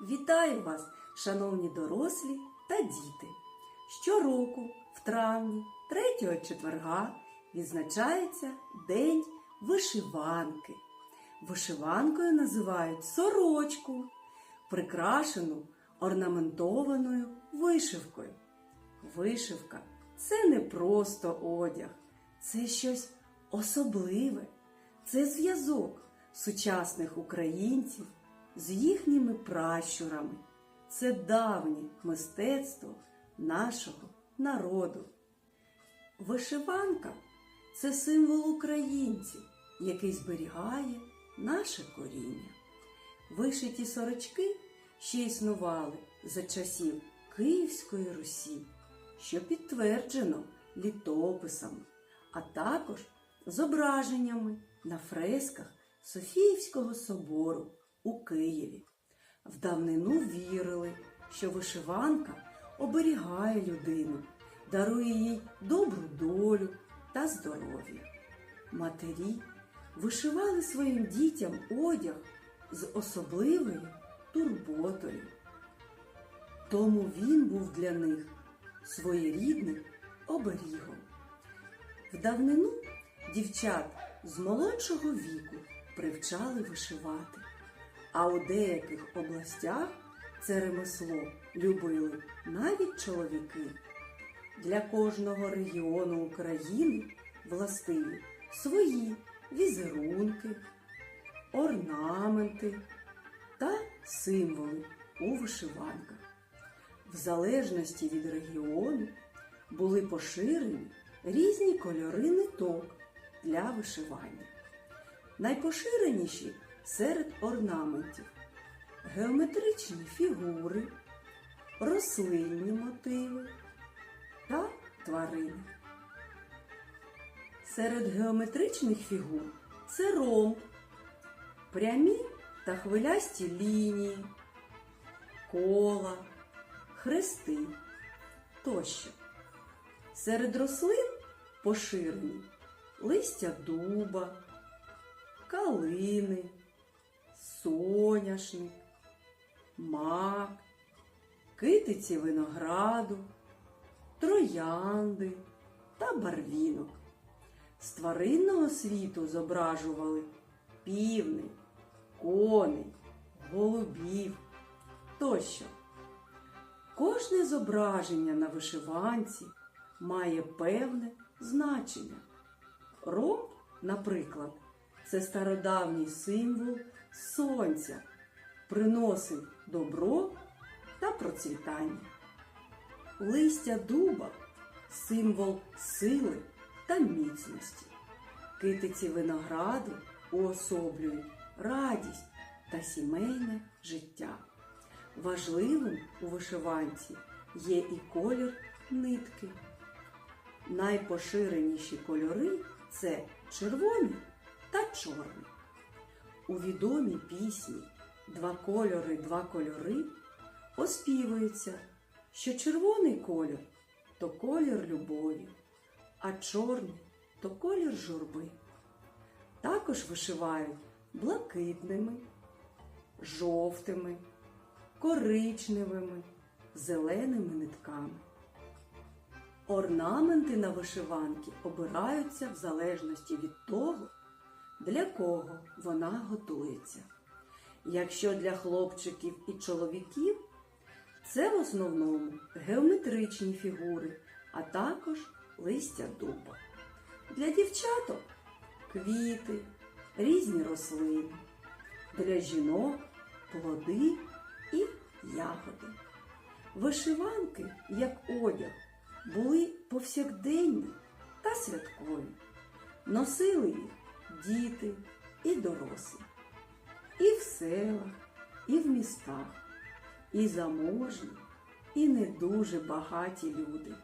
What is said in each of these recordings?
Вітаю вас, шановні дорослі та діти! Щороку, в травні, 3 четверга, відзначається День вишиванки. Вишиванкою називають сорочку, прикрашену орнаментованою вишивкою. Вишивка це не просто одяг, це щось особливе, це зв'язок сучасних українців з їхніми пращурами. Це давнє мистецтво нашого народу. Вишиванка це символ українців, який зберігає наше коріння. Вишиті сорочки ще існували за часів Київської Русі, що підтверджено літописами, а також зображеннями на фресках Софіївського собору у Києві. В давнину вірили, що вишиванка оберігає людину, дарує їй добру долю та здоров'я. Матері вишивали своїм дітям одяг з особливою турботою. Тому він був для них своєрідним оберігом. В давнину дівчат з молодшого віку привчали вишивати, а у деяких областях це ремесло любили навіть чоловіки. Для кожного регіону України властиві свої візерунки, орнаменти та символи у вишиванках. В залежності від регіону були поширені різні кольори ниток для вишивання. Найпоширеніші серед орнаментів геометричні фігури, рослинні мотиви та тварини. Серед геометричних фігур це ромб, прямі та хвилясті лінії, кола, хрести тощо. Серед рослин поширені листя дуба, калини, соняшник, мак, китиці винограду, троянди та барвінок. З тваринного світу зображували півни, коней, голубів тощо. Кожне зображення на вишиванці має певне значення. Ромб, наприклад, це стародавній символ сонця, приносив добро та процвітання. Листя дуба символ сили та міцності. Китиці винограду уособлюють радість та сімейне життя. Важливим у вишиванці є і колір нитки. Найпоширеніші кольори це червоний та чорний. У відомій пісні Два кольори, два кольори оспівується, що червоний колір то колір любові, а чорний то колір журби. Також вишивають блакитними, жовтими, коричневими, зеленими нитками. Орнаменти на вишиванки обираються в залежності від того, для кого вона готується. Якщо для хлопчиків і чоловіків, це в основному геометричні фігури, а також листя дуба. Для дівчаток квіти, різні рослини. Для жінок плоди і ягоди. Вишиванки, як одяг, були повсякденні та святкові. Носили їх діти і дорослі. І в селах, і в містах, і заможні, і не дуже багаті люди.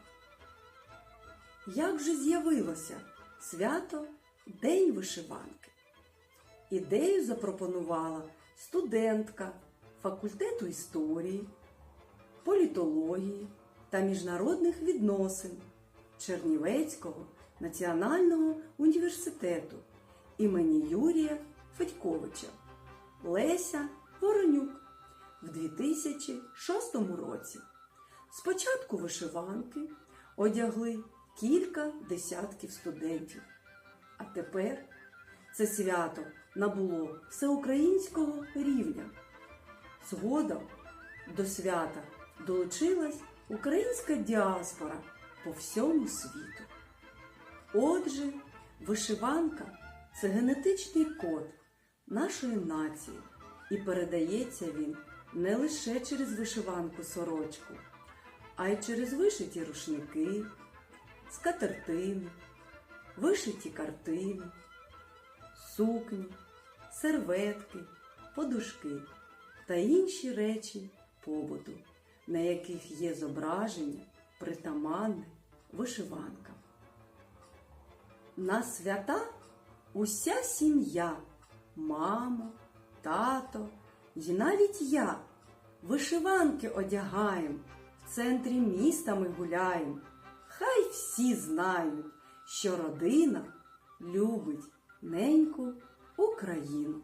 Як же з'явилося свято День вишиванки? Ідею запропонувала студентка факультету історії, політології та міжнародних відносин Чернівецького національного університету імені Юрія Федьковича Леся Воронюк. в 2006 році. Спочатку вишиванки одягли кілька десятків студентів. А тепер це свято набуло всеукраїнського рівня. Згодом до свята долучилась українська діаспора по всьому світу. Отже, вишиванка це генетичний код нашої нації, і передається він не лише через вишиванку сорочку, а й через вишиті рушники, скатертини, вишиті картини, сукні, серветки, подушки та інші речі побуту, на яких є зображення притаманне вишиванкам. На свята уся сім'я, мама, тато і навіть я вишиванки одягаємо, в центрі міста ми гуляємо. Хай всі знають, що родина любить неньку Україну.